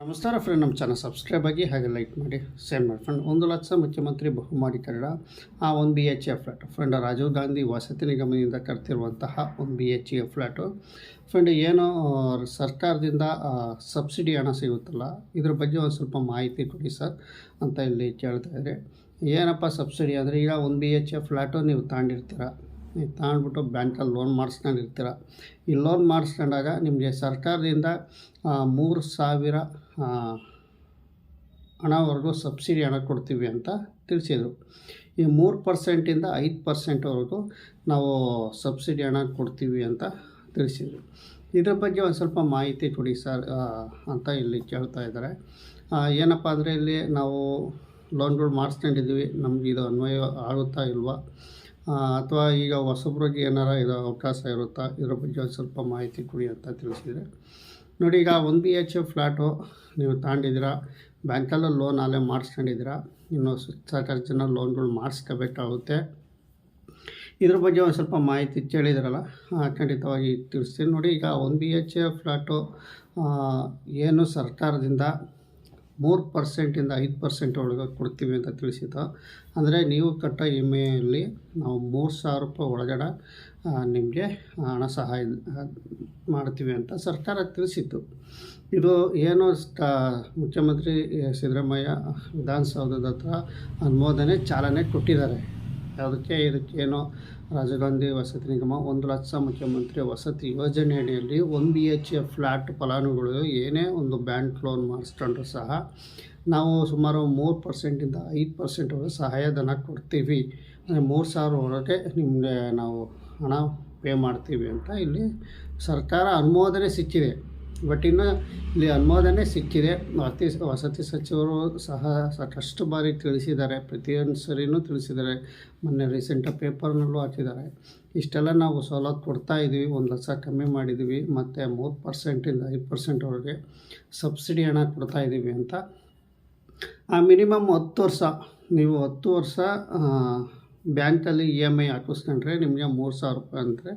ನಮಸ್ಕಾರ ಫ್ರೆಂಡ್ ನಮ್ಮ channel subscribe ಆಗಿ ಹಾಗೆ ಲೈಕ್ ಮಾಡಿ ಶೇರ್ ಮಾಡಿ. ಫ್ರೆಂಡ್ ಒಂದು ಲಕ್ಷ ಮುಖ್ಯಮಂತ್ರಿ ಬಹುಮಾಡಿ ಕನ್ನಡ, ಆ ಒಂದು B H A flat friend Rajiv Gandhi ವಸತಿ ನಿಗಮದಿಂದ ಕರ್ತಿರುವಂತಹ ಒಂದು B H A flat friend ಏನು ಸರ್ಕಾರದಿಂದ ಸಬ್ಸಿಡಿ ಹಣ ಸಿಗುತ್ತಲ್ಲ, ಇದ್ರ ಬಗ್ಗೆ ಒಂದು ಸ್ವಲ್ಪ ಮಾಹಿತಿ ಕೊಡಿ ಸರ್ ಅಂತ ಇಲ್ಲಿ ಕೇಳ್ತಾ ಇದ್ದಾರೆ ಏನಪ್ಪ ಸಬ್ಸಿಡಿ ಅಂದರೆ ಈಗ ಒಂದು ಬಿ ಎಚ್ ಎ ಫ್ಲ್ಯಾಟು ನೀವು ತಗೊಂಡಿರ್ತೀರ ನೀವು ತಗೊಂಡ್ಬಿಟ್ಟು ಬ್ಯಾಂಕಲ್ಲಿ ಲೋನ್ ಮಾಡಿಸ್ಕೊಂಡಿರ್ತೀರ ಈ ಲೋನ್ ಮಾಡಿಸ್ಕೊಂಡಾಗ ನಿಮಗೆ ಸರ್ಕಾರದಿಂದ ಮೂರು ಸಾವಿರ ಹಣವರೆಗೂ ಸಬ್ಸಿಡಿ ಹಣ ಕೊಡ್ತೀವಿ ಅಂತ ತಿಳಿಸಿದರು. ಈ ಮೂರು ಪರ್ಸೆಂಟಿಂದ ಐದು ಪರ್ಸೆಂಟ್ವರೆಗೂ ನಾವು ಸಬ್ಸಿಡಿ ಹಣ ಕೊಡ್ತೀವಿ ಅಂತ ತಿಳಿಸಿದರು. ಇದ್ರ ಬಗ್ಗೆ ಒಂದು ಸ್ವಲ್ಪ ಮಾಹಿತಿ ಕೊಡಿ ಸರ್ ಅಂತ ಇಲ್ಲಿ ಕೇಳ್ತಾ ಇದ್ದಾರೆ. ಏನಪ್ಪ ಅಂದರೆ ಇಲ್ಲಿ ನಾವು ಲೋನ್ಗಳು ಮಾಡಿಸ್ಕೊಂಡಿದ್ದೀವಿ. ನಮ್ಗೆ ಇದು ಅನ್ವಯ ಆಗುತ್ತಾ ಇಲ್ವಾ? ಅಥವಾ ಈಗ ಹೊಸಬ್ರಿಗೆ ಏನಾರ ಇದು ಅವಕಾಶ ಇರುತ್ತಾ? ಇದ್ರ ಬಗ್ಗೆ ಸ್ವಲ್ಪ ಮಾಹಿತಿ ಕೊಡಿ ಅಂತ ತಿಳಿಸಿದರೆ. ನೋಡಿ, ಈಗ ಒನ್ ಬಿ ಎಚ್ ಫ್ಲ್ಯಾಟು ನೀವು ತಗೊಂಡಿದ್ದೀರಾ ಬ್ಯಾಂಕಲ್ಲೂ ಲೋನ್ ಅಲ್ಲೇ ಮಾಡಿಸ್ಕೊಂಡಿದ್ದೀರಾ, ಇನ್ನು ಸಾಕಷ್ಟು ಜನ ಲೋನ್ಗಳು ಮಾಡಿಸ್ಕೋಬೇಕಾಗುತ್ತೆ. ಇದ್ರ ಬಗ್ಗೆ ಒಂದು ಸ್ವಲ್ಪ ಮಾಹಿತಿ ಕೇಳಿದ್ರಲ್ಲ ಖಂಡಿತವಾಗಿ ತಿಳಿಸ್ತೀನಿ. ನೋಡಿ, ಈಗ one B H A flat ಏನು ಸರ್ಕಾರದಿಂದ ಮೂರು ಪರ್ಸೆಂಟಿಂದ ಐದು ಪರ್ಸೆಂಟ್ ಒಳಗೆ ಕೊಡ್ತೀವಿ ಅಂತ ತಿಳಿಸಿದ. ಅಂದರೆ ನೀವು ಕಟ್ಟೋ ಇ ಎಂ ಐಯಲ್ಲಿ ನಾವು ಮೂರು ಸಾವಿರ ರೂಪಾಯಿ ಒಳಗಡೆ ನಿಮಗೆ ಹಣ ಸಹಾಯ ಮಾಡ್ತೀವಿ ಅಂತ ಸರ್ಕಾರ ತಿಳಿಸಿತ್ತು ಇದು ಏನು ಮುಖ್ಯಮಂತ್ರಿ ಸಿದ್ದರಾಮಯ್ಯ ವಿಧಾನಸೌಧದ ಹತ್ರ ಅನುಮೋದನೆ ಚಾಲನೆ ಕೊಟ್ಟಿದ್ದಾರೆ. ಅದಕ್ಕೆ ಇದಕ್ಕೇನೋ ರಾಜೀವ್ ಗಾಂಧಿ ವಸತಿ ನಿಗಮ, ಒಂದು ಲಕ್ಷ ಮುಖ್ಯಮಂತ್ರಿ ವಸತಿ ಯೋಜನೆ ಅಡಿಯಲ್ಲಿ one B H A flat ಫಲಾನುಭವಿಗಳು ಏನೇ ಒಂದು ಬ್ಯಾಂಕ್ ಲೋನ್ ಮಾಡಿಸ್ಕೊಂಡ್ರು ಸಹ ನಾವು ಸುಮಾರು ಮೂರು ಪರ್ಸೆಂಟಿಂದ ಐದು ಪರ್ಸೆಂಟ್ವರೆಗೆ ಸಹಾಯಧನ ಕೊಡ್ತೀವಿ. ಅಂದರೆ ಮೂರು ಸಾವಿರ ಒಳಗೆ ನಿಮಗೆ ನಾವು ಹಣ ಪೇ ಮಾಡ್ತೀವಿ ಅಂತ ಇಲ್ಲಿ ಸರ್ಕಾರ ಅನುಮೋದನೆ ಸಿಕ್ಕಿದೆ. ಬಟ್ ಇನ್ನು ಇಲ್ಲಿ ಅನುಮೋದನೆ ಸಿಕ್ಕಿದೆ. ವಸತಿ ವಸತಿ ಸಚಿವರು ಸಹ ಸಾಕಷ್ಟು ಬಾರಿ ತಿಳಿಸಿದ್ದಾರೆ. ಪ್ರತಿಯೊಂದು ಸರಿನೂ ತಿಳಿಸಿದ್ದಾರೆ. ಮೊನ್ನೆ ರೀಸೆಂಟಾಗಿ ಪೇಪರ್ನಲ್ಲೂ ಹಾಕಿದ್ದಾರೆ. ಇಷ್ಟೆಲ್ಲ ನಾವು ಸವಲತ್ತು ಕೊಡ್ತಾ ಇದ್ದೀವಿ ಒಂದು ಲಕ್ಷ ಕಮ್ಮಿ ಮಾಡಿದ್ದೀವಿ ಮತ್ತು ಮೂರು ಪರ್ಸೆಂಟಿಂದ ಐದು ಪರ್ಸೆಂಟ್ವರೆಗೆ ಸಬ್ಸಿಡಿ ಹಣ ಕೊಡ್ತಾ ಇದ್ದೀವಿ ಅಂತ. ಆ ಮಿನಿಮಮ್ ಹತ್ತು ವರ್ಷ, ನೀವು ಹತ್ತು ವರ್ಷ ಬ್ಯಾಂಕಲ್ಲಿ ಇ ಎಂ ಐ ಹಾಕಿಸ್ಕೊಂಡ್ರೆ ನಿಮಗೆ ಮೂರು ಸಾವಿರ ರೂಪಾಯಿ ಅಂದರೆ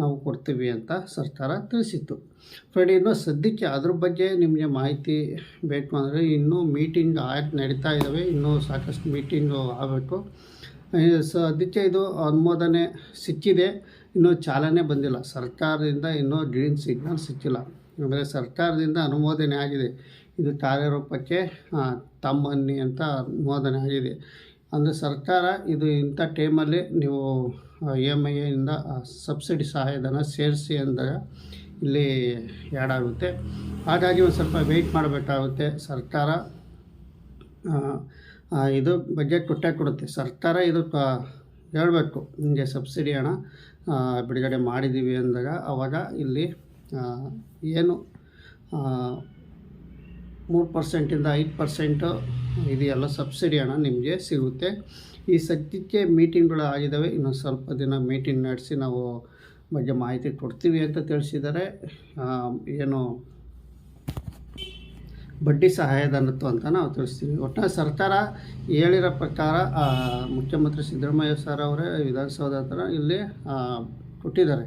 ನಾವು ಕೊಡ್ತೀವಿ ಅಂತ ಸರ್ಕಾರ ತಿಳಿಸಿತ್ತು. ಫ್ರೆಂಡ್ ಇನ್ನು ಸದ್ಯಕ್ಕೆ ಅದ್ರ ಬಗ್ಗೆ ನಿಮಗೆ ಮಾಹಿತಿ ಬೇಕು ಅಂದರೆ ಇನ್ನೂ ಮೀಟಿಂಗ್ ಆಯ್ತು ನಡೀತಾ ಇದ್ದಾವೆ, ಇನ್ನೂ ಸಾಕಷ್ಟು ಮೀಟಿಂಗು ಆಗಬೇಕು. ಸದ್ಯಕ್ಕೆ ಇದು ಅನುಮೋದನೆ ಸಿಕ್ಕಿದೆ, ಇನ್ನೂ ಚಾಲನೆ ಬಂದಿಲ್ಲ. ಸರ್ಕಾರದಿಂದ ಇನ್ನೂ ಗ್ರೀನ್ ಸಿಗ್ನಲ್ ಸಿಕ್ಕಿಲ್ಲ. ಅಂದರೆ ಸರ್ಕಾರದಿಂದ ಅನುಮೋದನೆ ಆಗಿದೆ. ಇದು ಕಾರ್ಯರೂಪಕ್ಕೆ ತಮ್ಮನ್ನಿ ಅಂತ ಅನುಮೋದನೆ ಆಗಿದೆ. ಅಂದರೆ ಸರ್ಕಾರ ಇದು ಇಂಥ ಟೈಮಲ್ಲಿ ನೀವು ಇ ಎಂ ಐಯಿಂದ ಸಬ್ಸಿಡಿ ಸಹಾಯಧನ ಸೇರಿಸಿ ಅಂದಾಗ ಇಲ್ಲಿ ಆ್ಯಡ್ ಆಗುತ್ತೆ. ಹಾಗಾಗಿ ಒಂದು ಸ್ವಲ್ಪ ವೆಯ್ಟ್ ಮಾಡಬೇಕಾಗುತ್ತೆ. ಸರ್ಕಾರ ಇದು ಬಜೆಟ್ ಕೊಟ್ಟೇ ಕೊಡುತ್ತೆ. ಸರ್ಕಾರ ಇದು ಹೇಳಬೇಕು. ನಿಮಗೆ ಸಬ್ಸಿಡಿ ಹಣ ಬಿಡುಗಡೆ ಮಾಡಿದ್ದೀವಿ ಅಂದಾಗ ಆವಾಗ ಇಲ್ಲಿ ಏನು ಮೂರು ಪರ್ಸೆಂಟಿಂದ ಐದು ಪರ್ಸೆಂಟು ಇದೆಯಲ್ಲ ಸಬ್ಸಿಡಿ ಹಣ ನಿಮಗೆ ಸಿಗುತ್ತೆ. ಈ ಸದ್ಯಕ್ಕೆ ಮೀಟಿಂಗ್ಗಳು ಆಗಿದ್ದಾವೆ ಇನ್ನೊಂದು ಸ್ವಲ್ಪ ದಿನ ಮೀಟಿಂಗ್ ನಡೆಸಿ ನಾವು ಬಗ್ಗೆ ಮಾಹಿತಿ ಕೊಡ್ತೀವಿ ಅಂತ ತಿಳಿಸಿದರೆ ಏನು ಬಡ್ಡಿ ಸಹಾಯಧನತ್ವ ಅಂತ ನಾವು ತಿಳಿಸ್ತೀವಿ. ಒಟ್ಟು ಸರ್ಕಾರ ಹೇಳಿರೋ ಪ್ರಕಾರ ಮುಖ್ಯಮಂತ್ರಿ ಸಿದ್ದರಾಮಯ್ಯ ಸರ್ ಅವರೇ ವಿಧಾನಸೌಧ ಹತ್ರ ಇಲ್ಲಿ ಕೊಟ್ಟಿದ್ದಾರೆ.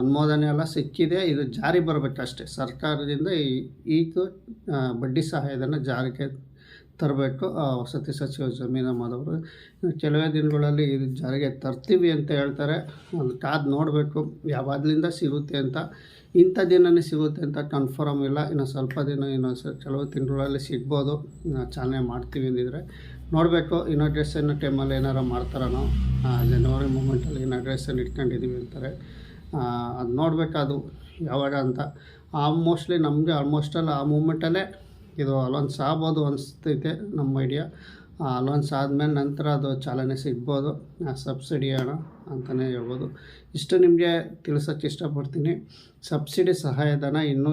ಅನುಮೋದನೆ ಎಲ್ಲ ಸಿಕ್ಕಿದೆ. ಇದು ಜಾರಿ ಬರಬೇಕಷ್ಟೇ. ಸರ್ಕಾರದಿಂದ ಈ ಈತು ಬಡ್ಡಿ ಸಹಾಯಧನ ಜಾರಿಗೆ ತರಬೇಕು. ವಸತಿ ಸಚಿವ ಜಮೀನ ಅಹಮದ್ ಅವರು ಕೆಲವೇ ದಿನಗಳಲ್ಲಿ ಇದು ಜಾರಿಗೆ ತರ್ತೀವಿ ಅಂತ ಹೇಳ್ತಾರೆ. ಅದು ಕಾದು ನೋಡಬೇಕು. ಯಾವಾಗಲಿಂದ ಸಿಗುತ್ತೆ ಅಂತ. ಇಂಥ ದಿನನೇ ಸಿಗುತ್ತೆ ಅಂತ ಕನ್ಫರ್ಮ್ ಇಲ್ಲ. ಇನ್ನು ಸ್ವಲ್ಪ ದಿನ, ಇನ್ನು ಕೆಲವು ತಿಂಗಳಲ್ಲಿ ಸಿಗ್ಬೋದು. ಚಾಲನೆ ಮಾಡ್ತೀವಿ ಅಂದಿದ್ರೆ. ನೋಡಬೇಕು. ಇನಾಗ್ರೇಷನ್ ಟೈಮಲ್ಲಿ ಏನಾರು ಮಾಡ್ತಾರೋ ಜನವರಿ ಮೂಮೆಂಟಲ್ಲಿ ಇನಾಗ್ರೇಷನ್ ಇಟ್ಕೊಂಡಿದ್ದೀವಿ ಅಂತಾರೆ. ಅದು ನೋಡಬೇಕು ಅದು ಯಾವಾಗ ಅಂತ. ಆಲ್ಮೋಸ್ಟ್ಲಿ ನಮಗೆ ಆಲ್ಮೋಸ್ಟಲ್ಲಿ ಆ ಮೂಮೆಂಟಲ್ಲೇ ಇದು ಅಲೋನ್ಸ್ ಆಗ್ಬೋದು ಅನಿಸ್ತೈತೆ ನಮ್ಮ ಐಡಿಯಾ. ಅಲೋನ್ಸ್ ಆದಮೇಲೆ ನಂತರ ಅದು ಚಾಲನೆ ಸಿಗ್ಬೋದು. ಸಬ್ಸಿಡಿ ಹಣ ಅಂತಲೇ ಹೇಳ್ಬೋದು. ಇಷ್ಟು ನಿಮಗೆ ತಿಳಿಸೋಕ್ಕೆ ಇಷ್ಟಪಡ್ತೀನಿ. ಸಬ್ಸಿಡಿ ಸಹಾಯಧನ ಇನ್ನೂ